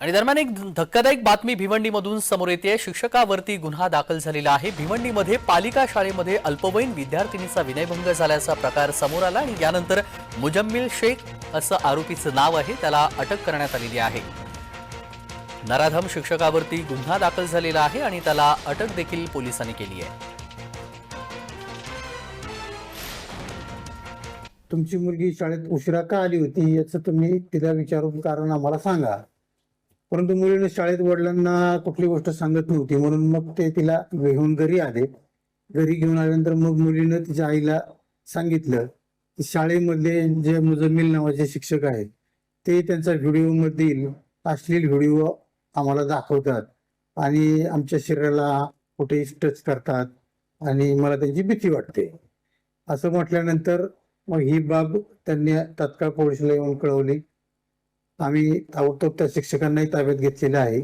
आणि दरम्यान एक धक्कादायक बातमी भिवंडीमधून समोर येते. शिक्षकावरती गुन्हा दाखल झालेला आहे. भिवंडीमध्ये पालिका शाळेमध्ये अल्पवयीन विद्यार्थिनीचा विनयभंग झाल्याचा प्रकार समोर आला आणि यानंतर मुजम्मिल शेख असं आरोपीचं नाव आहे त्याला अटक करण्यात आलेली आहे. नराधम शिक्षकावरती गुन्हा दाखल झालेला आहे आणि त्याला अटक देखील पोलिसांनी केली आहे. तुमची मुलगी शाळेत उशिरा का आली होती याचं तुम्ही तिला विचारून कारण आम्हाला सांगा. परंतु मुलीने शाळेत वडिलांना कुठली गोष्ट सांगत नव्हती. म्हणून मग ते तिला घेऊन घरी आले. घरी घेऊन आल्यानंतर मग मुलीनं तिच्या आईला सांगितलं की शाळेमधले जे मुजम्मिल नावाचे शिक्षक आहेत ते त्यांचा व्हिडिओ मधील अश्लील व्हिडिओ आम्हाला दाखवतात आणि आमच्या शरीराला कुठेही टच करतात आणि मला त्यांची भीती वाटते. असं म्हटल्यानंतर मग ही बाब त्यांनी तात्काळ पोलिसला येऊन कळवली. आम्ही ताबडतोब त्या शिक्षकांनाही ताब्यात घेतलेलं आहे.